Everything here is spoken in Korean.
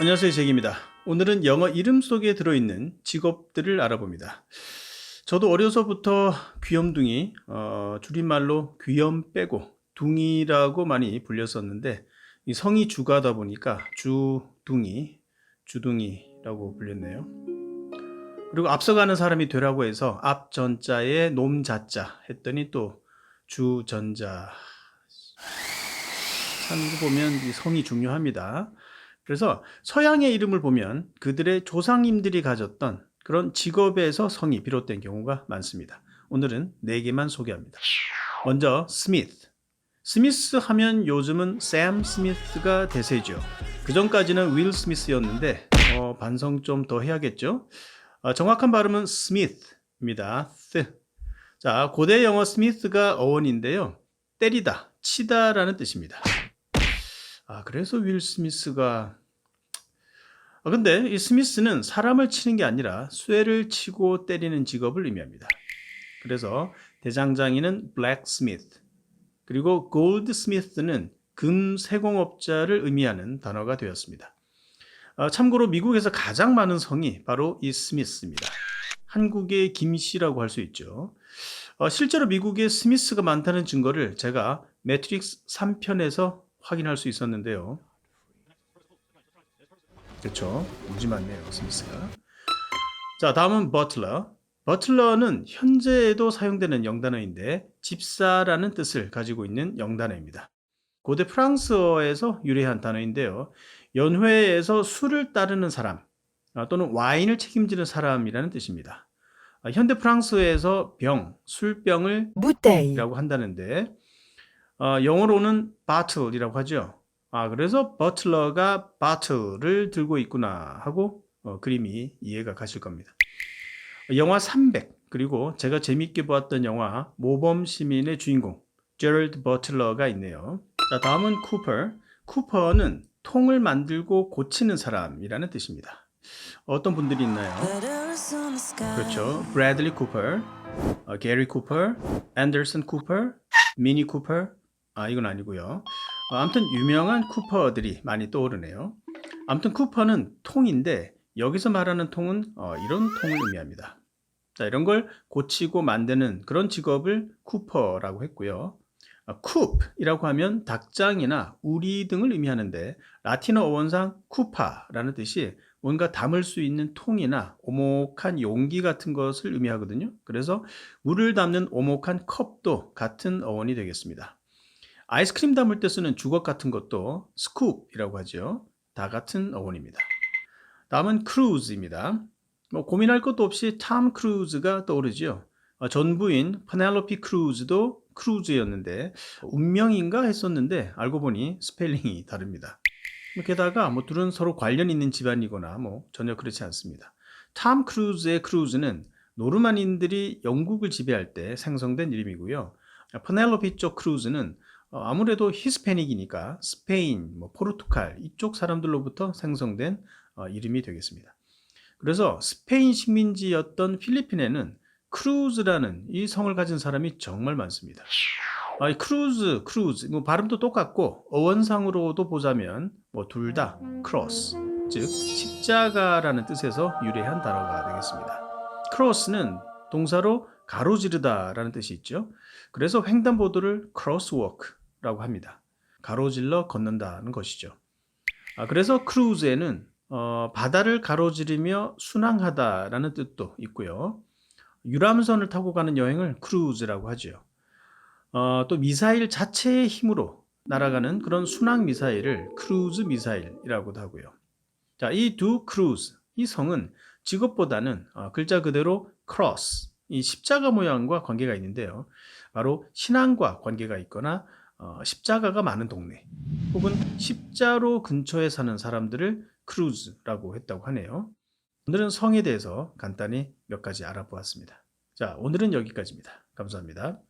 안녕하세요 제기입니다. 오늘은 영어 이름 속에 들어있는 직업들을 알아봅니다. 저도 어려서부터 귀염둥이, 어, 줄임말로 귀염 빼고 둥이라고 많이 불렸었는데 이 성이 주가다 보니까 주둥이, 주둥이라고 불렸네요. 그리고 앞서가는 사람이 되라고 해서 앞 전자에 놈 자자 했더니 또 주전자. 참고 보면 이 성이 중요합니다. 그래서 서양의 이름을 보면 그들의 조상님들이 가졌던 그런 직업에서 성이 비롯된 경우가 많습니다. 오늘은 네 개만 소개합니다. 먼저 스미스. 스미스 하면 요즘은 샘 스미스가 대세죠. 그 전까지는 윌 스미스였는데 어, 반성 좀 더 해야겠죠. 어, 정확한 발음은 스미스입니다. 스. 자, 고대 영어 스미스가 어원인데요. 때리다, 치다라는 뜻입니다. 아, 그래서 윌 스미스가 아, 근데 이 스미스는 사람을 치는 게 아니라 쇠를 치고 때리는 직업을 의미합니다. 그래서 대장장이는 블랙스미스 그리고 골드스미스는 금 세공업자를 의미하는 단어가 되었습니다. 아, 참고로 미국에서 가장 많은 성이 바로 이 스미스입니다. 한국의 김씨라고 할 수 있죠. 어, 실제로 미국에 스미스가 많다는 증거를 제가 매트릭스 3편에서 확인할 수 있었는데요. 그렇죠. 무지 많네요, 스미스가. 자, 다음은 버틀러. 버틀러는 현재에도 사용되는 영단어인데 집사라는 뜻을 가지고 있는 영단어입니다. 고대 프랑스어에서 유래한 단어인데요. 연회에서 술을 따르는 사람 아, 또는 와인을 책임지는 사람이라는 뜻입니다. 아, 현대 프랑스어에서 병, 술병을 bouteille, 이라고 한다는데 어, 영어로는 bottle이라고 하죠. 아 그래서 버틀러가 바틀을 들고 있구나 하고 어, 그림이 이해가 가실 겁니다. 영화 300 그리고 제가 재밌게 보았던 영화 모범 시민의 주인공 제럴드 버틀러가 있네요. 자 다음은 쿠퍼. 쿠퍼는 통을 만들고 고치는 사람이라는 뜻입니다. 어떤 분들이 있나요? 그렇죠. 브래들리 쿠퍼, 어, 게리 쿠퍼, 앤더슨 쿠퍼, 미니 쿠퍼. 아 이건 아니고요. 어, 아무튼 유명한 쿠퍼들이 많이 떠오르네요. 아무튼 쿠퍼는 통인데 여기서 말하는 통은 어, 이런 통을 의미합니다. 자 이런 걸 고치고 만드는 그런 직업을 쿠퍼라고 했고요. 어, 쿱이라고 하면 닭장이나 우리 등을 의미하는데 라틴어 어원상 쿠파라는 뜻이 뭔가 담을 수 있는 통이나 오목한 용기 같은 것을 의미하거든요. 그래서 물을 담는 오목한 컵도 같은 어원이 되겠습니다. 아이스크림 담을 때 쓰는 주걱 같은 것도 스쿱이라고 하죠. 다 같은 어원입니다. 다음은 크루즈입니다. 뭐 고민할 것도 없이 탐 크루즈가 떠오르죠. 어, 전부인 페넬로피 크루즈도 크루즈였는데 운명인가 했었는데 알고 보니 스펠링이 다릅니다. 뭐 게다가 뭐 둘은 서로 관련 있는 집안이거나 뭐 전혀 그렇지 않습니다. 탐 크루즈의 크루즈는 노르만인들이 영국을 지배할 때 생성된 이름이고요. 페넬로피 쪽 크루즈는 어, 아무래도 히스패닉이니까 스페인, 뭐 포르투갈 이쪽 사람들로부터 생성된 어, 이름이 되겠습니다. 그래서 스페인 식민지였던 필리핀에는 크루즈라는 이 성을 가진 사람이 정말 많습니다. 아, 이 크루즈, 크루즈, 뭐 발음도 똑같고 어원상으로도 보자면 뭐 둘 다 크로스, 즉 십자가라는 뜻에서 유래한 단어가 되겠습니다. 크로스는 동사로 가로지르다라는 뜻이 있죠. 그래서 횡단보도를 크로스워크 라고 합니다. 가로질러 걷는다는 것이죠. 아, 그래서 크루즈에는 어, 바다를 가로지르며 순항하다라는 뜻도 있고요. 유람선을 타고 가는 여행을 크루즈라고 하죠. 어, 또 미사일 자체의 힘으로 날아가는 그런 순항 미사일을 크루즈 미사일이라고도 하고요. 자, 이 두 크루즈, 이 성은 직업보다는 어, 글자 그대로 크로스, 이 십자가 모양과 관계가 있는데요. 바로 신앙과 관계가 있거나 어, 십자가가 많은 동네 혹은 십자로 근처에 사는 사람들을 크루즈라고 했다고 하네요. 오늘은 성에 대해서 간단히 몇 가지 알아보았습니다. 자, 오늘은 여기까지입니다. 감사합니다.